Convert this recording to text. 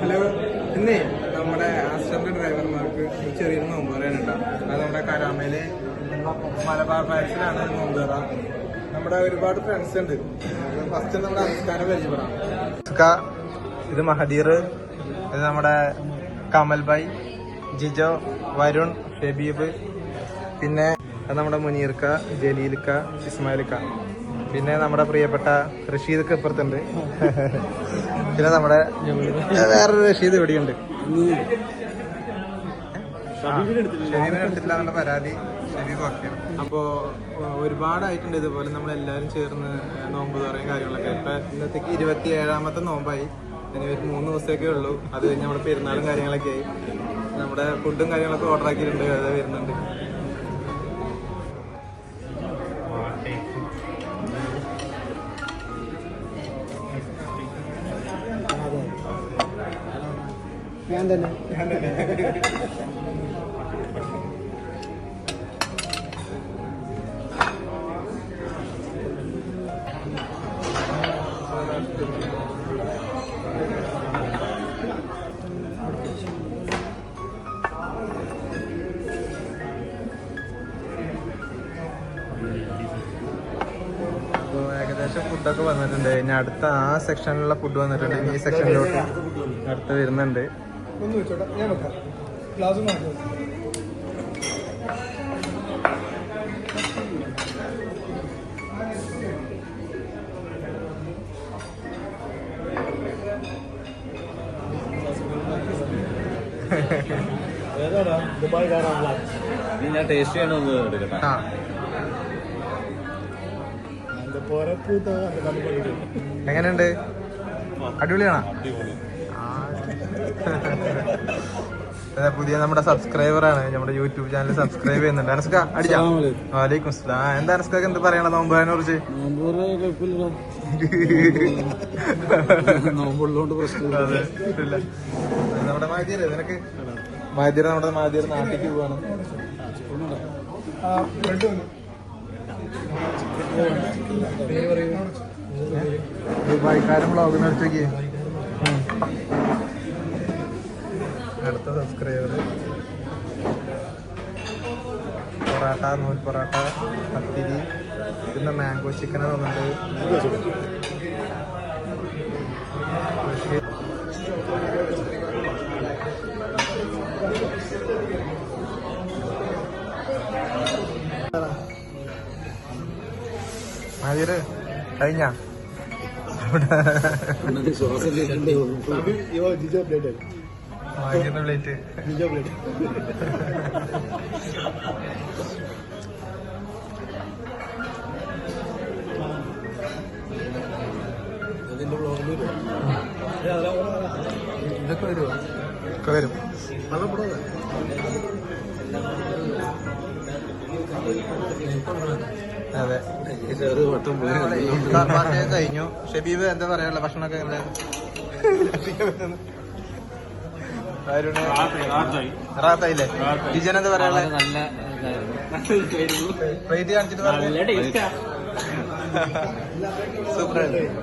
Hello ഇന്നേ നമ്മുടെ assistant ഡ്രൈവർമാർക്ക് ചെറിയൊരു നോമ്പ് പറയാനുണ്ടാവും അത് നമ്മുടെ കരാമയിൽ മലബാർ പാലസിലാണ് നോമ്പ് തറ നമ്മുടെ ഒരുപാട് ഫ്രണ്ട്സ് ഉണ്ട്. ഫസ്റ്റ് നമ്മുടെ നമസ്കാരം പരിചയപ്പെടാം. ഇത് മഹദീർ ഇത് നമ്മുടെ കമൽ ഭായ് ജിജോ വരുൺ ഷബീബ് പിന്നെ അത് നമ്മുടെ മുനീർക്ക ജലീൽക്ക ഇസ്മായിൽക്ക. പിന്നെ നമ്മുടെ പ്രിയപ്പെട്ട റഷീദ് ഇപ്പുറത്തുണ്ട്. പിന്നെ നമ്മുടെ വേറൊരു റഷീദ് ഇവിടെയുണ്ട്. പരാതി അപ്പോ ഒരുപാടായിട്ടുണ്ട് ഇതുപോലെ നമ്മൾ എല്ലാവരും ചേർന്ന് നോമ്പ് തുറയും കാര്യങ്ങളൊക്കെ. ഇപ്പൊ ഇന്നത്തേക്ക് ഇരുപത്തി ഏഴാമത്തെ നോമ്പായി. ഇനി ഒരു മൂന്ന് ദിവസമൊക്കെ ഉള്ളൂ. അത് കഴിഞ്ഞ് നമ്മുടെ പെരുന്നാളും കാര്യങ്ങളൊക്കെ ആയി. നമ്മുടെ ഫുഡും കാര്യങ്ങളൊക്കെ ഓർഡർ ആക്കിയിട്ടുണ്ട്. അത് വരുന്നുണ്ട്. ഞാൻ തന്നെ ഏകദേശം ഫുഡൊക്കെ വന്നിട്ടുണ്ട്. ഇനി അടുത്ത ആ സെക്ഷനിലുള്ള ഫുഡ് വന്നിട്ടുണ്ട്. ഈ സെക്ഷനിലോട്ട് അടുത്ത് വരുന്നുണ്ട്. ഒന്ന് വെച്ചോട്ടെ. ഞാൻ വെക്കാം. ഗ്ലാസ് മാറ്റി ഇനി ഞാൻ ടേസ്റ്റ് ചെയ്യണമെന്ന് എടുക്കട്ടെ. ആ. എങ്ങനെയുണ്ട്? അടിപൊളിയാണോ. അതെ, പുതിയ നമ്മുടെ സബ്സ്ക്രൈബർ ആണ്. നമ്മുടെ യൂട്യൂബ് ചാനൽ സബ്സ്ക്രൈബ് ചെയ്യുന്നുണ്ട്. അനസ്ക അടിച്ചാ? വാലേക്കും എന്താ അനസ്കൊക്കെ എന്ത് പറയണ? നോമ്പുകാരനെ കുറിച്ച് നമ്മുടെ മാതിരി നിനക്ക് മാതിരി നമ്മുടെ മാതിരി നാട്ടിലേക്ക് പോവാണ്. ദുബായിക്കാരൻ വ്ളോഗ് നടത്തി അടുത്ത സബ്സ്ക്രൈബർ പൊറാട്ട നൂൽ പൊറാട്ട പത്തിരി പിന്നെ മാംഗോ ചിക്കൻ തോന്നുന്നുണ്ട്. മാതിര് കഴിഞ്ഞ? ശ്വാസം പ്ലേറ്റ് ഇതൊക്കെ വരുമോ ഒക്കെ വരും. അതെ. കഴിഞ്ഞു. ഷബീബ് എന്താ പറയാനുള്ള ഭക്ഷണമൊക്കെ എങ്ങനെ റാത്തായില്ലേ ജിജൻ എന്താ പറയാനുള്ളത് നല്ല പ്ലേറ്റ് കാണിച്ചിട്ട് സൂപ്പർ പ്ലേറ്റിലും